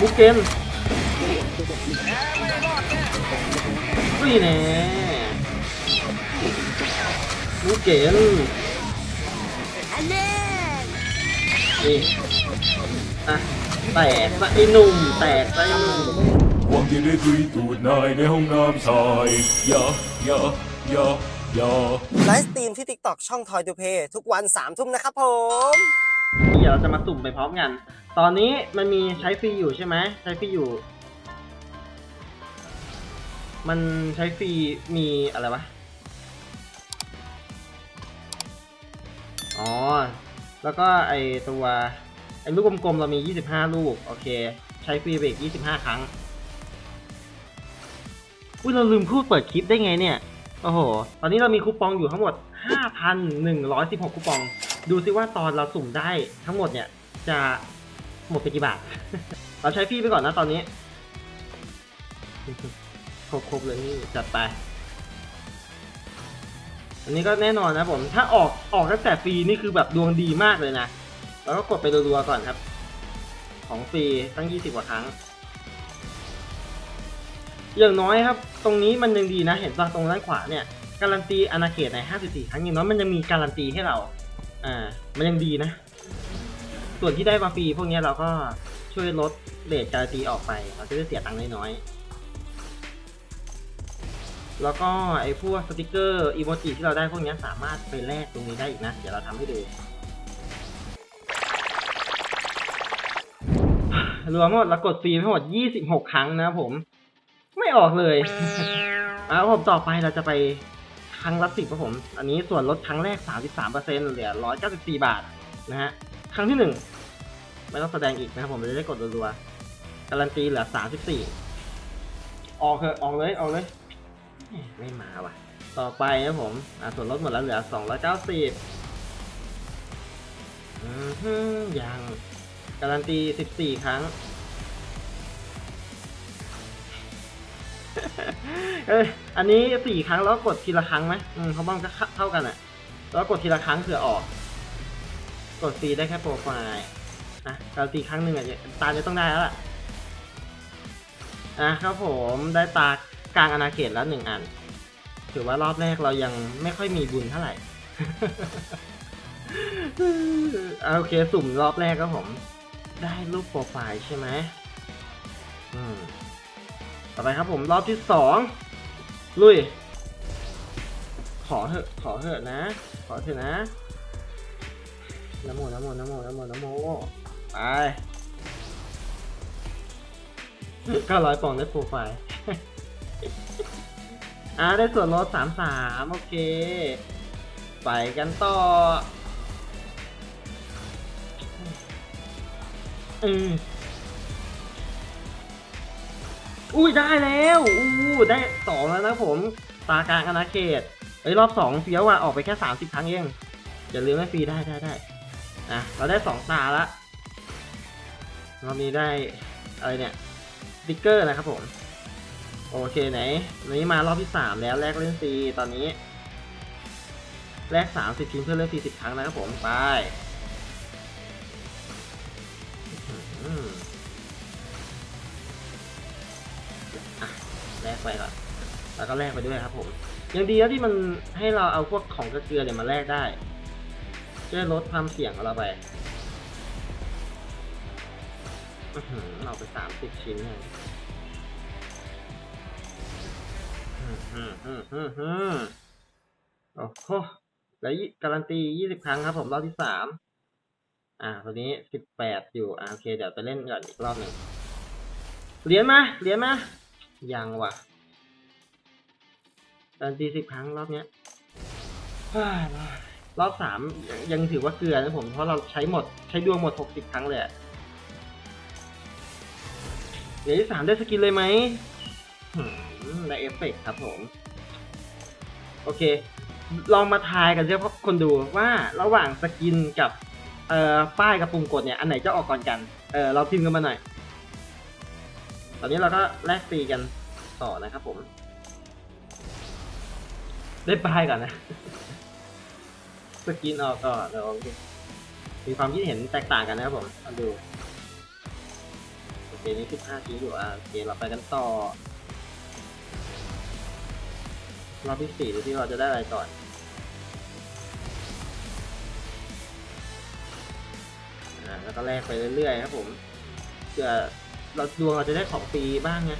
บุกเกนนี่แน่บุกเกนนี่อะแตกซะไอ้หนุ่มแตกซะไอ้หนุ่มหวังจะได้ตุยตูดนายในห้องน้ำชายอย่าอย่าอย่าอย่าไลฟ์สตรีมที่ TikTok ช่องทอยดูเพย์ทุกวัน3ามทุ่มนะครับผม เดี๋ยวเราจะมาสุ่มไปพร้อมกัน ตอนนี้มันมีใช้ฟรีอยู่ใช่ไหมใช้ฟรีอยู่ มันใช้ฟรีมีอะไรวะ อ๋อ แล้วก็ไอตัวไอลูกกลมๆเรามี 25 ลูก โอเค ใช้ฟรีไปอีก25 ครั้ง อุ้ยเราลืมพูดเปิดคลิปได้ไงเนี่ย โอ้โห ตอนนี้เรามีคูปองอยู่ทั้งหมด 5,116 คูปอง ดูซิว่าตอนเราสุ่มได้ทั้งหมดเนี่ยจะ หมดไปกี่บาท เราใช้ฟรีไปก่อนนะตอนนี้ครบๆเลยนี่จัดไป อันนี้ก็แน่นอนนะผม ถ้าออกออกตั้งแต่ฟรีนี่คือแบบดวงดีมากเลยนะ แล้วก็กดไปรัวๆก่อนครับ ของฟรีตั้ง 20 กว่าครั้ง อย่างน้อยครับ ตรงนี้มันยังดีนะ เห็นป่ะตรงด้านขวาเนี่ย การันตีอาณาเขตใน 54 ครั้งอย่างน้อยมันยังมีการันตีให้เรา อ่า มันยังดีนะ ส่วนที่ได้มาฟรีพวกนี้เราก็ช่วยลดเรทการตีออกไปเราจะได้เสียตังค์น้อยๆแล้วก็ไอ้พวกสติกเกอร์อีโมจิที่เราได้พวกนี้สามารถไปแลกตรงนี้ได้อีกนะ เดี๋ยวเราทำให้ดูรวมหมดเรากดฟรีทั้งหมด 26 ครั้งนะผม ไม่ออกเลยอ่าผมต่อไปเราจะไปครั้งละสิบครับผม อันนี้ส่วนลดครั้งแรก 33%เหลือ 194 บาทนะฮะ ครั้งที่หนึ่งไม่ต้องแสดงอีกนะครับผมจะได้กดรัวๆการันตีเหลือ34ออกเถอะออกเลยออกเลย ไม่มาว่ะ ต่อไปนะผมอ่าส่วนลดหมดแล้วเหลือ290อือฮึยังการันตี14ครั้งเอ้ยอันนี้สี่ครั้งแล้วกดทีละครั้งไหมอืมเขาบ้างก็เท่ากันอะแล้วกดทีละครั้งเผื่อออก กดฟรีได้แค่โปรไฟล์นะกาตีครั้งหนึ่งอะตาจะต้องได้แล้วล่ะอะครับผมได้ตากลางอาณาเขตแล้วหนึ่งอัน ถือว่ารอบแรกเรายังไม่ค่อยมีบุญเท่าไหร่โอเคสุ่มรอบแรกครับผม ได้รูปโปรไฟล์ใช่ไหมอืมต่อไปครับผมรอบที่สองลุย ขอเถอะขอเถอะนะ ขอเถอะนะ น้ำโมน้ำโมน้ำโมน้ำโมน้ำโมไปเก้าร้อยปองได้โปรไฟล์อ่าได้ส่วนลดสามสามโอเค ไปกันต่ออืมอุ้ยได้แล้วอู้ได้สองแล้วนะผม ตากลางอาณาเขตเอ้รอบสองเฟี้ยวว่ะออกไปแค่สามสิบครั้งเองอย่าลืมให้ฟรีได้ได้ได้ อะเราได้สองตาละเรอบนี้ได้อะไรเนี่ยสติ๊กเกอร์นะครับผม โอเคไหนวันนี้มารอบที่สามแล้วแลกเล่นฟรีตอนนี้แลกสามสิบชิ้นเพื่อเล่นฟรีสิบครั้งนะครับผมไปแลกไปก่อนแล้วก็แลกไปด้วยครับผมยังดีแล้วที่มันให้เราเอาพวกของกระเกลือเนี่ยมาแลกได้ ช่วยลดความเสี่ยงของเราไปเอาไปสามสิบชิ้นเลยอื้อหือหือหือหือโอ้โหแล้วยี่การันตียี่สิบครั้งครับผมรอบที่สามอ่าตัวนี้สิบแปดอยู่ อ่าโอเค เดี๋ยวไปเล่นก่อนอีกรอบหนึ่งเหรียญมา เหรียญมา ยังว่ะการันตีสิบครั้งรอบเนี้ยเฮ้ย รอบสามยังถือว่าเกลือนะผมเพราะเราใช้หมดใช้ดวงหมดหกสิบครั้งเลยอะเดี๋ยวที่สามได้สกินเลยไหมได้เอฟเฟกต์ครับผม โอเค ลองมาทายกันเถอะคนดูว่าระหว่างสกินกับเอ่อป้ายกับปุ่มกดเนี่ย อันไหนจะออกก่อนกัน เออเราพิมพ์กันมาหน่อย ตอนนี้เราก็แลกฟรีกันต่อนะครับผม ได้ปลายก่อนนะ สกินออกก่อเดี๋ยวมีความคิดเห็นแตกต่างกันนะครับผมมาดูเคนี้สิบห้าชิ้นอยู่อะโอเคเราไปกันต่อรอบที่สี่ดูที่เราจะได้อะไรก่อนอ่าแล้วก็แลกไปเรื่อยๆครับผมเผื่อเราดวงเราจะได้ของฟรีบ้างไง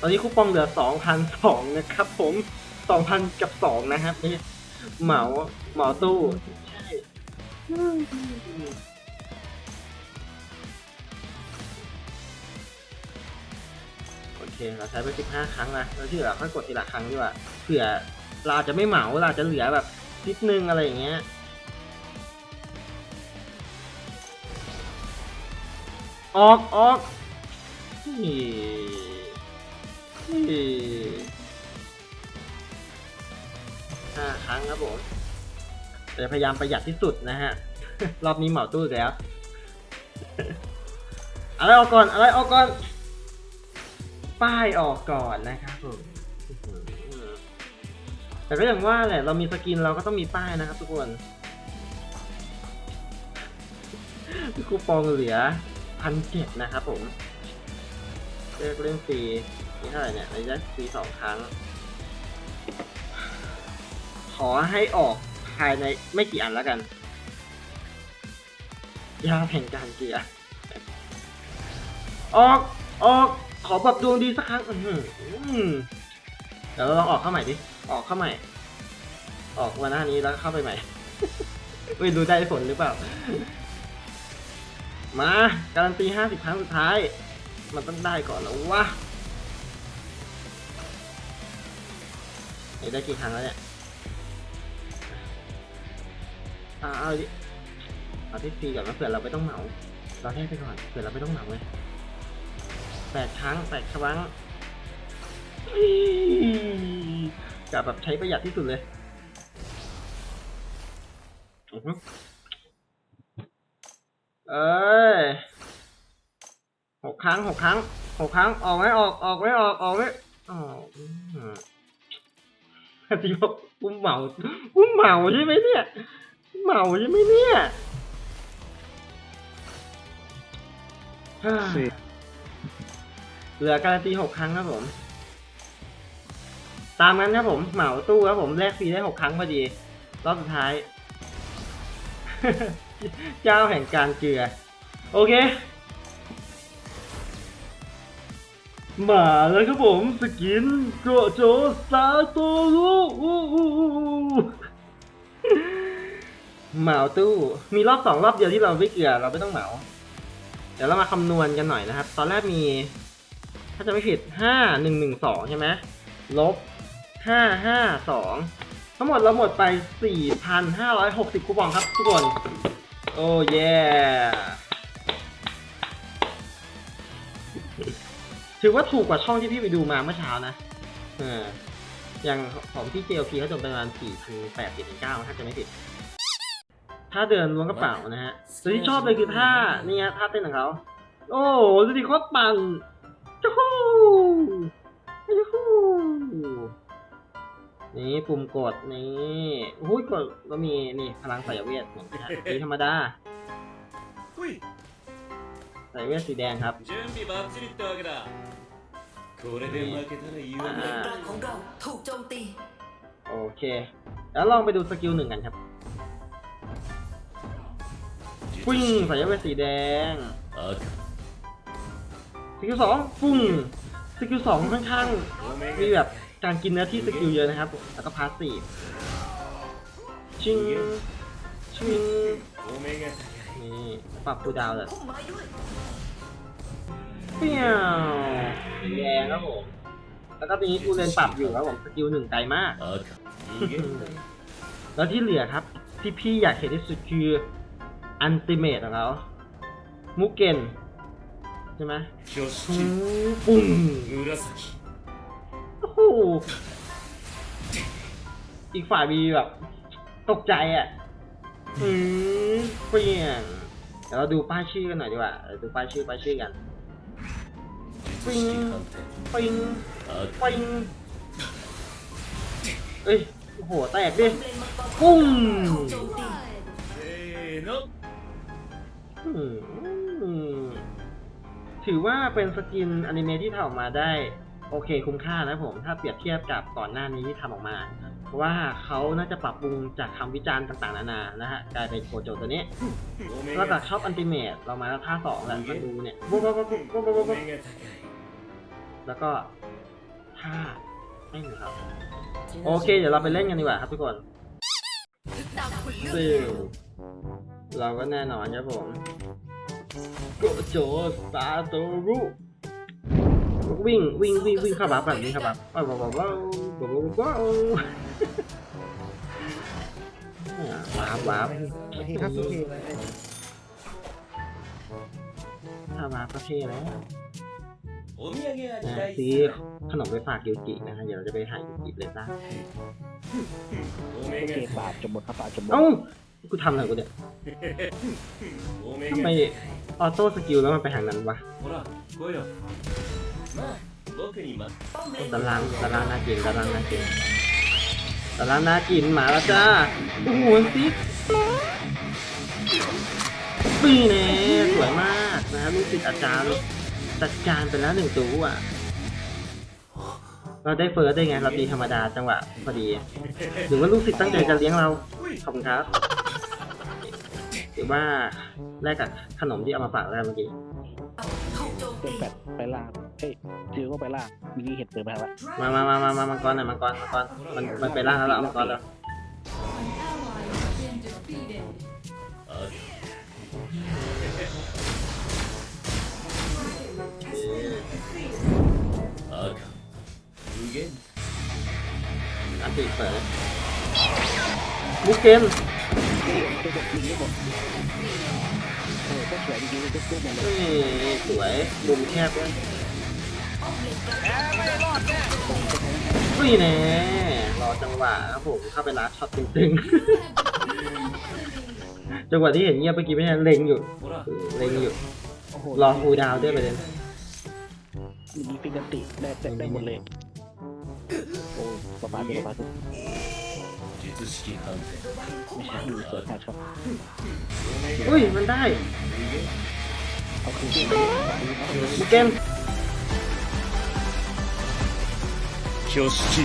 ตอนนี้คูปองเหลือสองพันสองนะครับผมสองพันกับสองนะครับนี่เหมาเหมาตู้ ใช่โอเคเราใช้ไปสิบห้าครั้งนะแล้วที่เหลือค่อยกดทีละครั้งดีกว่าเผื่อเราจะไม่เหมาเราจจะเหลือแบบนิดนึงอะไรอย่างเงี้ยออกออก นี่ห้าครั้งครับผมแต่จะพยายามประหยัดที่สุดนะฮะ รอบนี้เหมาตู้อีกแล้ว อะไรออกก่อน อะไรออกก่อน ป้ายออกก่อนนะครับผมแต่ก็อย่างว่าแหละ เรามีสกินเราก็ต้องมีป้ายนะครับทุกคนคูปองเหลือพันเจ็ดนะครับผมเลือกเล่นฟรี นี่เท่าไหร่เนี่ยระยะฟรีสองครั้ง ขอให้ออกภายในไม่กี่อันแล้วกันยาแห่งการเกลียร์ออกออกขอแบบดวงดีสักครั้งอืมเดี๋ยวเราลองออกเข้าใหม่ดิ ออกเข้าใหม่ ออกมาหน้านี้แล้วเข้าไปใหม่ไม่รู้ได้ผลหรือเปล่า มา การันตีห้าสิบครั้งสุดท้าย มันต้องได้ก่อนแล้ววะ ได้กี่ครั้งแล้วเนี่ยเอาเอาดิเอาที่ฟรีก่อนนะเผื่อเราไม่ต้องเหมา เราแค่ไปก่อนเผื่อเราไม่ต้องเหมาเลยแปดครั้งแปดครั้งอี๋กะแบบใช้ประหยัดที่สุดเลยอือฮึเอ้ยหกครั้งหกครั้งหกครั้งออกไหมออกออกไหมออกออกไหมออก อืมจริงบอกกูเหมากูเหมาใช่ไหมเนี่ยเหมาใช่ไหมเนี่ยเหลือการันตีหกครั้งครับผม ตามนั้นครับผมเหมาตู้ครับผมแลกฟรีได้หกครั้งพอดี รอบสุดท้าย เจ้าแห่งการเกลือ โอเค มาแล้วครับผมสกินโกโจซาโตรุเหมาตู้ มีรอบสองรอบเดียวที่เราไม่เกลือเราไม่ต้องเหมา เดี๋ยวเรามาคำนวณกันหน่อยนะครับ ตอนแรกมี ถ้าจะไม่ผิดห้าหนึ่งหนึ่งสองใช่ไหมลบห้าห้าสองทั้งหมดเราหมดไปสี่พันห้าร้อยหกสิบคูปองครับทุกคน โอ้เย่ ถือว่าถูกกว่าช่องที่พี่ไปดูมาเมื่อเช้านะเอออย่างของพี่ JLP เขาจบประมาณสี่ถึงแปดถึงเก้าถ้าจะไม่ผิด ถ้าเดินล้วงกระเป๋านะฮะแต่ที่ชอบเลยคือท่านี่ฮะท่าเต้นของเขา โอ้ดูดิโคตรปังจู้ฮู้จู้ฮู้นี่ปุ่มกดนี่อุ้ยกดก็มีนี่พลังสายเวทเหมือนกันนี่ธรรมดา ใส่เวทสีแดงครับโอเค แล้วลองไปดูสกิลหนึ่งกันครับปุ้งใส่เวทสีแดงสกิลสองปุ้งสกิลสองค่อนข้างมีแบบการกินเนื้อที่สกิลเยอะนะครับ แล้วก็พาสซีฟชิงชิง นี่ปรับคูดาวเลยเปี้ยวแดงครับผม แล้วก็มีกูเรนปรับอยู่ครับผมสกิลหนึ่งไกลมาก แล้วที่เหลือครับ ที่พี่อยากเห็นที่สุดคืออันติเมตของเขามุกเกนใช่ไหมปุ่มโอ้โอีกฝ่ายมีแบบ ตกใจอะ อืมเปลี่ยนเดี๋ยวเราดูป้ายชื่อกันหน่อยดีกว่าดูป้ายชื่อป้ายชื่อกันปิงปิงปิงเอ้ยโอ้โหแตกดิปุ้งถือว่าเป็นสกินอนิเมะที่ถ่ามาได้ โอเคคุ้มค่านะผมถ้าเปรียบเทียบกับก่อนหน้านี้ที่ทำออกมาเพราะว่าเขาน่าจะปรับปรุงจากคำวิจารณ์ต่างๆนานานะฮะกลายเป็นโคโจตัวนี้ก็จากชอบอันติเมตเรามาแล้วท่าสองแล้วมาดูเนี่ยแล้วก็ท่าไม่เหรอครับโอเค เดี๋ยวเราไปเล่นกันดีกว่าครับทุกคนซิลเราก็แน่นอนครับผมโคโจสตาร์ตรุ วิ่งวิ่งวิ่งวิ่งเข้าบัฟแบบนี้เข้าบัฟว้าวว้าวว้าวว้าวว้าวว้าวครับโอเคถ้ามาระเทศแล้วนะซีขนมไปฝากยูจินะฮะเดี๋ยวเราจะไปหายูจิเลยนะโอเคปาดจะหมดครับปาดจะหมดเอ้ากูทำอะไรกูเนี่ยทำไมออโต้สกิลแล้วมันไปหางนั้นวะ ตารางตารางน่ากินตารางน่ากินตารางน่ากินหมาละจ้าโอ้โหสิปีเน่สวยมากนะครับลูกศิษย์อาจารย์จัดการไปแล้วหนึ่งตัวอะเราได้เฟิร์สได้ไง เราตีธรรมดาจังหวะพอดีหรือว่าลูกศิษย์ตั้งใจจะเลี้ยงเรา ขอบคุณครับ หรือว่าแรกกับขนมที่เอามาฝากแล้วเมื่อกี้ ซึ่งแปดไปล่าเฮ้ยจิวก็ไปล่ามีเห็ดเติมไปแล้วมามามามามามังกรหน่อยมังกรมังกรมันมันไปล่าแล้วล่ะมังกรแล้วอันติเปิดบุกเกม ก็สวยจริงๆก็ตุ้มเลยเฮ้ยสวยมุมแคบด้วยนี่แน่รอจังหวะครับผมเข้าไปรัดช็อตตึงๆจังหวะที่เห็นเงียบเมื่อกี้ไม่ใช่เล็งอยู่ほらเล็งอยู่โอ้โหรอคูลดาวน์ด้วยประเด็นมีฟิกันติได้เต็มได้หมดเลยโอ้ประมาณนี้ประมาณนี้ 术式反転 ไม่ใช่ดูสวยมากครับ อุ้ยมันได้ เอาคืน มุกเกน 挙式紫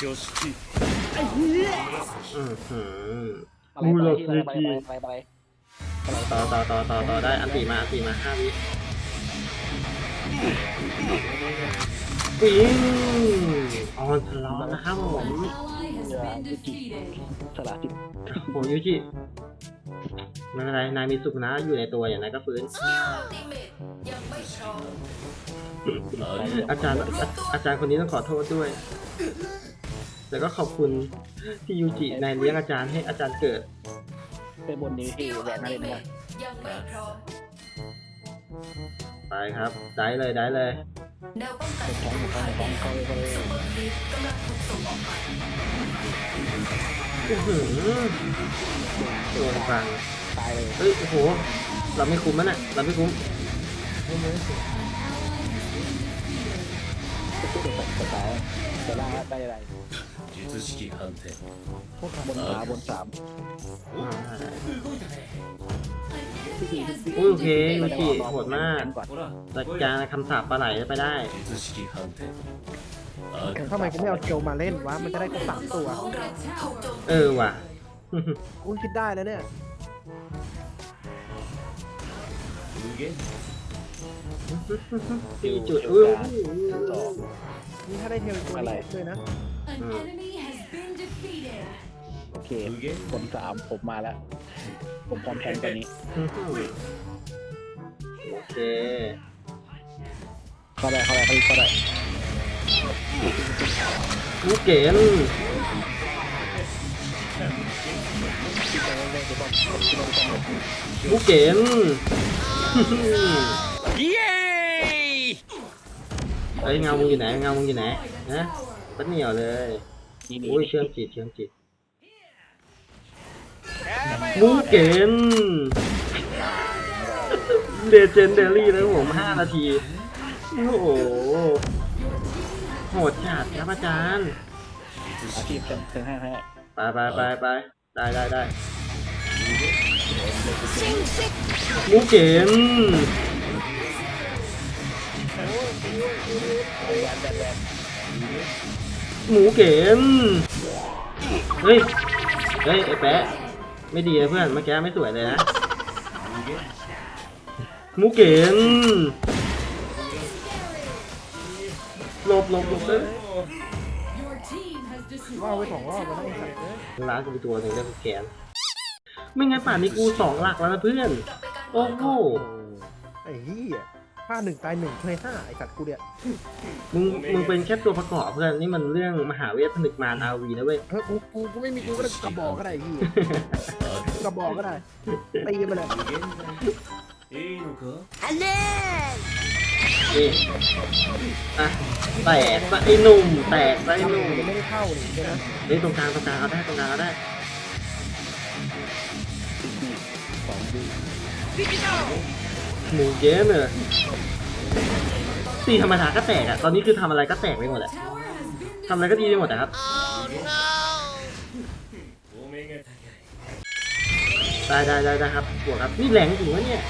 挙式 อือหือ อะไรอ ต่อต่อต่อต่อต่อได้อันติมาอันติมาห้าวิปิงออนสล็อตนะครับผมสลัดจิตโอ้ยูจิไม่เป็นไรนายมีสุขนะอยู่ในตัวอย่างนั้นก็ฟื้นอาจารย์อาอาจารย์คนนี้ต้องขอโทษด้วยแต่ก็ขอบคุณที่ยูจินายเลี้ยงอาจารย์ให้อาจารย์เกิด ไปบนนี้ที่แหวนอะไรเนี่ยยังไม่พร้อมไปครับ ได้เลยได้เลยแนวป้องกันแข็งของเขาของเขาเลยซุปเปอร์คลิปกำลังถูกส่งออกไปอื้อหือโดนฟังตายเลยเฮ้ยโอ้โหเราไม่คุ้มมันอะเราไม่คุ้มก็คือตัวตาย แต่ล่างได้อะไร 術式反転 บนสามบนสาม อ่า ที่สี่ อุ้ยโอเคยูจิโหดมาก ก่อน ほら จัดการคำสาปปลาไหลไปได้ 術式反転 ทำไมกูไม่เอาเกลมาเล่นวะ มันจะได้ครบสามตัว ของเราถูกโจม เออว่ะ กูคิดได้แล้วเนี่ย 無限 ตีจุดอุ้ย สอง นี่ถ้าได้เทลตัวอะไร นี้ด้วยนะโอเคผลสามผมมาแล้ว ผมพร้อมแทนตัวนี้ โอเคเข้าได้เข้าได้เข้าได้กูเก๋ลกูเก๋ล เอ้ยเงามึงอยู่ไหนเงามึงอยู่ไหนนะปัดเหนียวเลยนี่นี่อุ้ยเชื่อมจิตเชื่อมจิตมูเกนเดเจนเดอรี่นะผมห้านาที โอ้โหโหดจัดครับอาจารย์อาชีพเติมเติมให้ให้ไปไปไปไปได้ได้ได้หมูเก๋น แวนแวนแวนหมูเก๋นเฮ้ย เฮ้ย ไอ้แปะ ไม่ดีนะเพื่อน เมื่อกี้ไม่สวยเลยนะ หมูเก๋นหลบหลบหลบเลยว่าไว้ destroyed สองรอบแล้วไอ้สัตว์เอ้ยล้างกูไปตัวหนึ่งได้กูแขนไม่งั้นป่านนี้กูสองหลักแล้วนะเพื่อน โอ้โหไอ้เหี้ย ฆ่าหนึ่งตายหนึ่งเคยห้าไอสัตว์กูเนี่ยมึงมึงเป็นแค่ตัวประกอบเพื่อนนี่มันเรื่องมหาเวทผนึกมารอาวีนะเว้ยเออกูกูกูไม่มีกูก็ได้กระบอกก็ได้พี่กระบอกก็ได้ตีมันเลยฮัลโหลอะแตกไอ้หนุ่มแตกไอ้หนุ่มไม่ได้เข้าเลยนะเฮ้ยตรงกลางตรงกลางเอาได้ตรงกลางเอาได้สองดี หมูเยอนเลยตีธรรมดาก็แตกอะตอนนี้คือทำอะไรก็แตกไปหมดแหละทำอะไรก็ดีไปหมดนะครับได้ได้ได้ครับบวครับนี่แหลงจริงวะเนี่ย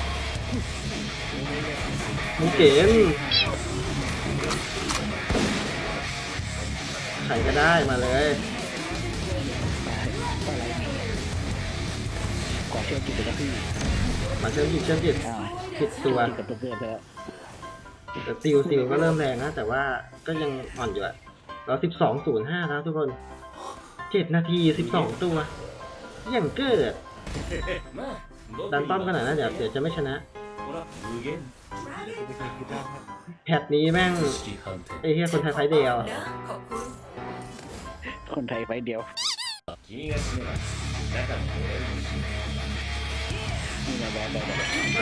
มูเกมไข่ก็ได้มาเลยก่อเชื่อมจิตเลยพี่มาเชื่อมจิตเชื่อมจิต ผิดตัวกับตัวเพื่อนแต่ซิวซิวก็เริ่มแรงนะ แต่ว่าก็ยังอ่อนอยู่อะเราสิบสแล้วทุกคนเจ็ดนาที12ตัวอย่างเกิด ดันต้อมขนาดนั้นเดี๋ยวจะไม่ชนะ แพทนี้แม่งไอ้เฮียคนไทยไฟเดียว คนไทยไฟเดียว มา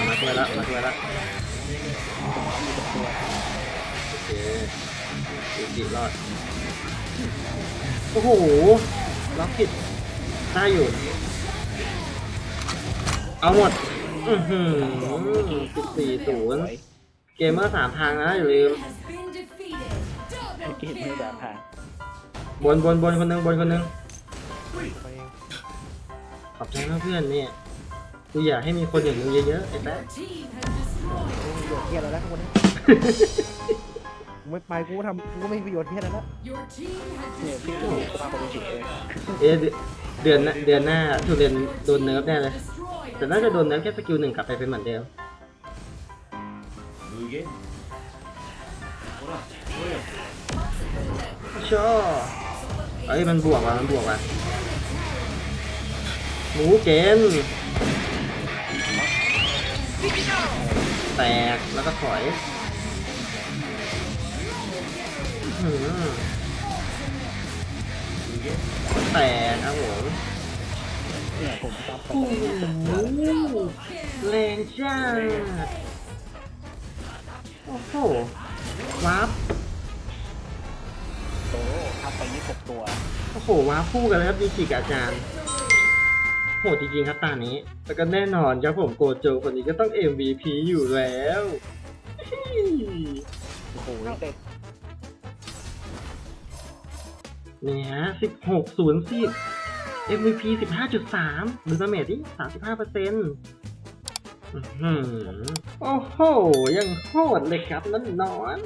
มาช่วยละมาช่วยละมีตัวโอเคดูสิรอด โอ้โหล็อกผิดได้อยู่ เอาหมด อือหือสิบสี่ศูนย์เกมเมอร์สามทางนะอย่าลืม เก Double มไม่แบบ kill. ทางบนบนบนคนหนึ่งบนคนหนึงไปเองขอบใจมากเพื่อนเนี่ยูอยากให้มีคนอย่างมึงเยอะๆไอ้แป๊ะประโยชน์เพี้ยอไรแล้วทุกคนนี้ไม่ไปกูทำกูไม่มีประโยชน์เพี้ยอะไละเนี่ยพี่ดูมาปนเฉยเอเดือนหน้าเดือนหน้าทุเรียนโดนเนิร์ฟแน่เลย แต่น่าจะโดนเนิร์ฟแค่สกิลหนึ่งกลับไปเป็นเหมือนเดิมชอเอ้ยมันบวกว่ะมันบวกว่ะหมูเกน แตกแล้วก็ถอยอื้อหือแตกครับผมเนี่ยผมซับไปโอ้โหแรงจ้าโอ้โหวาร์ปโตทับไปยี่สิบตัว โอ้โหว้าคู่กันเลยครับดีจิกับอาจารย์ โหดจริงๆครับตานี้ แล้วก็แน่นอนครับผมโกโจคนนี้ก็ต้อง MVP อยู่แล้วโอ้โหเต็มเนี่ยฮะสิบหกศูนย์สิบ MVP สิบห้าจุดสามดูดาเมจที่สามสิบห้าเปอร์เซ็นต์โอ้โห ยังโหดเลยครับนั่นนอน